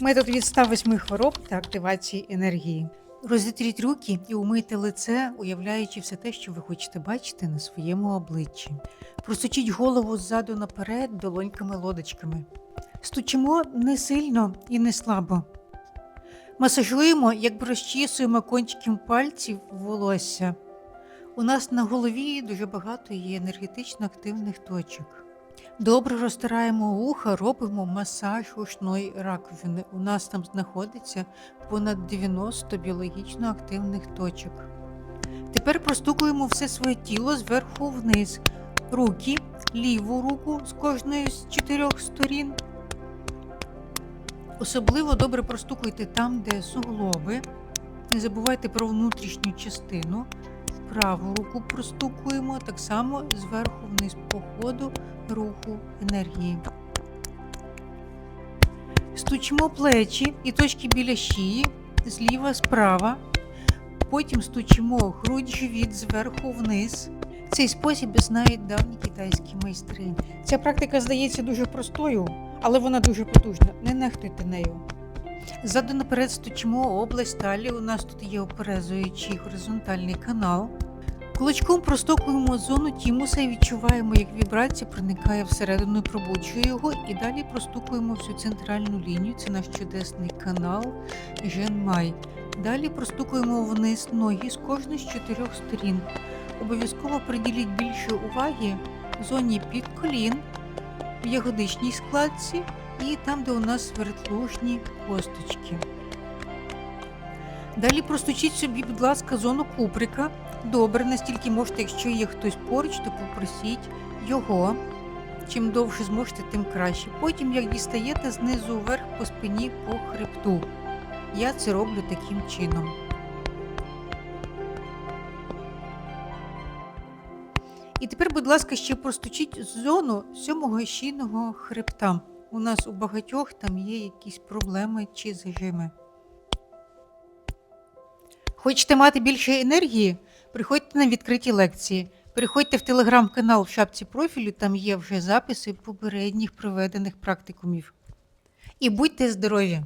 Метод відстав восьми хвороб та активації енергії. Розітріть руки і умийте лице, уявляючи все те, що ви хочете бачити на своєму обличчі. Просучіть голову ззаду наперед долоньками-лодочками. Стучимо не сильно і не слабо. Масажуємо, якби розчісуємо кончиком пальців волосся. У нас на голові дуже багато є енергетично активних точок. Добре розтираємо вуха, робимо масаж ушної раковини. У нас там знаходиться понад 90 біологічно активних точок. Тепер простукуємо все своє тіло зверху вниз. Руки, ліву руку з кожної з чотирьох сторін. Особливо добре простукуйте там, де суглоби. Не забувайте про внутрішню частину. Праву руку простукуємо так само зверху вниз по ходу руху енергії. Стучимо плечі і точки біля шиї зліва справа. Потім стучимо грудь живіт зверху вниз. Цей спосіб знають давні китайські майстри. Ця практика здається дуже простою, але вона дуже потужна. Не нехтуйте нею. Ззаду наперед стучимо область талії. У нас тут є оперезуючий горизонтальний канал. Кулачком простокуємо зону тімуса і відчуваємо, як вібрація проникає всередину, і пробуджує його, і далі простукуємо всю центральну лінію. Це наш чудесний канал Женмай. Далі простукуємо вниз ноги з кожної з чотирьох сторін. Обов'язково приділіть більше уваги зоні під колін, в ягодичній складці і там, де у нас свердлужні косточки. Далі простучіть собі, будь ласка, зону куприка. Добре, настільки можете, якщо є хтось поруч, то попросіть його. Чим довше зможете, тим краще. Потім, як дістаєте знизу вверх по спині по хребту. Я це роблю таким чином. І тепер, будь ласка, ще простучіть зону сьомого шийного хребта. У нас у багатьох там є якісь проблеми чи зажими. Хочете мати більше енергії? Приходьте на відкриті лекції. Переходьте в телеграм-канал в шапці профілю, там є вже записи попередніх проведених практикумів. І будьте здорові!